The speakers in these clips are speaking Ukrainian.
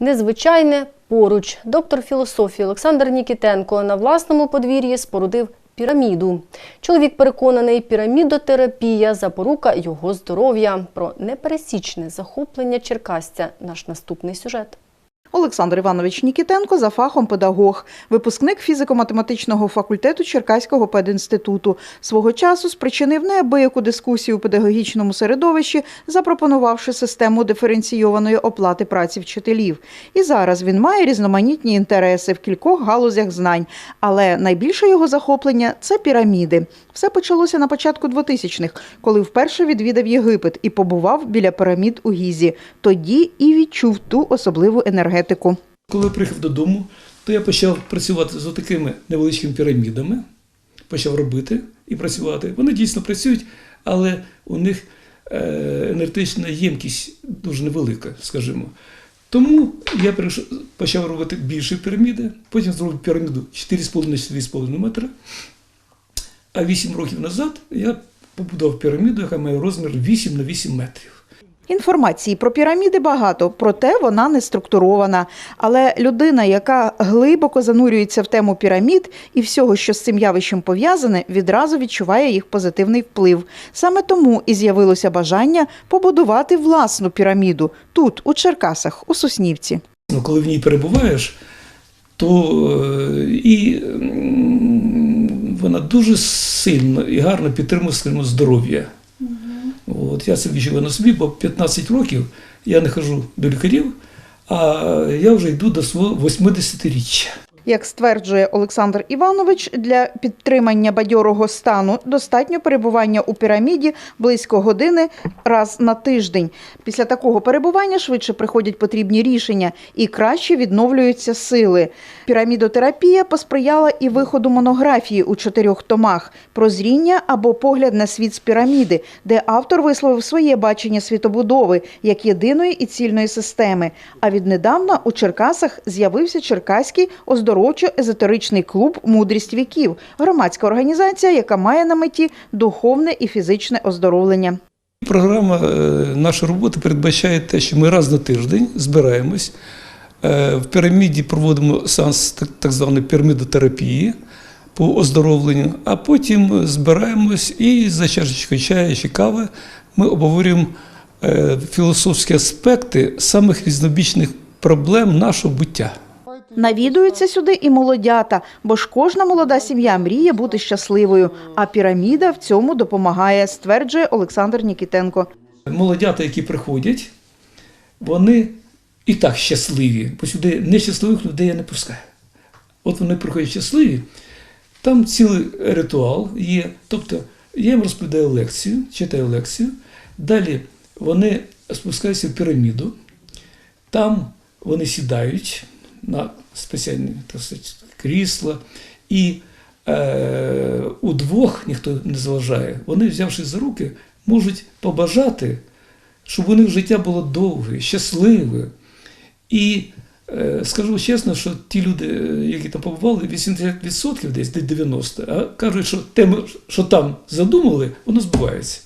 Незвичайне поруч. Доктор філософії Олександр Нікітенко на власному подвір'ї спорудив піраміду. Чоловік переконаний, пірамідотерапія запорука його здоров'я. Про непересічне захоплення черкасця наш наступний сюжет. Олександр Іванович Нікітенко за фахом педагог, випускник фізико-математичного факультету Черкаського пединституту. Свого часу спричинив неабияку дискусію у педагогічному середовищі, запропонувавши систему диференційованої оплати праці вчителів. І зараз він має різноманітні інтереси в кількох галузях знань, але найбільше його захоплення це піраміди. Все почалося на початку 2000-х, коли вперше відвідав Єгипет і побував біля пірамід у Гізі. Тоді і відчув ту особливу енергетику. Коли я приїхав додому, то я почав працювати з такими невеличкими пірамідами, почав робити і працювати. Вони дійсно працюють, але у них е, енергетична ємкість дуже невелика, скажімо. Тому я почав робити більші піраміди, потім зробив піраміду 4,5-4,5 метра. А 8 років назад я побудував піраміду, яка має розмір 8 на 8 метрів. Інформації про піраміди багато, проте вона не структурована. Але людина, яка глибоко занурюється в тему пірамід і всього, що з цим явищем пов'язане, відразу відчуває їх позитивний вплив. Саме тому і з'явилося бажання побудувати власну піраміду тут, у Черкасах, у Соснівці. Ну, коли в ній перебуваєш, то е, і вона дуже сильно і гарно підтримує скажімо, здоров'я. От, я це відчуваю на собі, бо 15 років я не хожу до лікарів, а я вже йду до свого 80-річчя. Як стверджує Олександр Іванович, для підтримання бадьорого стану достатньо перебування у піраміді близько години раз на тиждень. Після такого перебування швидше приходять потрібні рішення і краще відновлюються сили. Пірамідотерапія посприяла і виходу монографії у чотирьох томах «Прозріння» або погляд на світ з піраміди, де автор висловив своє бачення світобудови як єдиної і цільної системи. А віднедавна у Черкасах з'явився Черкаський оздоровчо-езотеричний клуб Мудрість віків, громадська організація, яка має на меті духовне і фізичне оздоровлення. Програма е, нашої роботи передбачає те, що ми раз на тиждень збираємось. е, В піраміді проводимо сеанс так, так званої пірамідотерапії по оздоровленню, а потім збираємось і за чашечкою чаю чи кави ми обговорюємо е, філософські аспекти самих різнобічних проблем нашого буття. Навідуються сюди і молодята, бо ж кожна молода сім'я мріє бути щасливою, а піраміда в цьому допомагає, стверджує Олександр Нікітенко. Молодята, які приходять, вони і так щасливі, бо сюди нещасливих людей я не пускаю. От вони приходять щасливі, там цілий ритуал є. Тобто я їм розповідаю лекцію, читаю лекцію, далі вони спускаються в піраміду, там вони сідають на спеціальні так сказати, крісла, і е, удвох ніхто не заважає. Вони, взявши за руки, можуть побажати, щоб у них життя було довге, щасливе. І е, скажу чесно, що ті люди, е, які там побували, 80% десь, десь 90%, а кажуть, що те, що там задумали, воно збувається.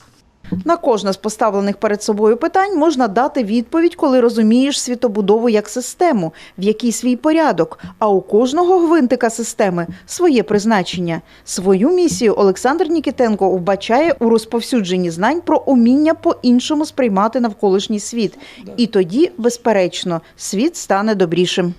На кожне з поставлених перед собою питань можна дати відповідь, коли розумієш світобудову як систему, в якій свій порядок, а у кожного гвинтика системи своє призначення. Свою місію Олександр Нікітенко вбачає у розповсюдженні знань про уміння по-іншому сприймати навколишній світ. І тоді, безперечно, світ стане добрішим.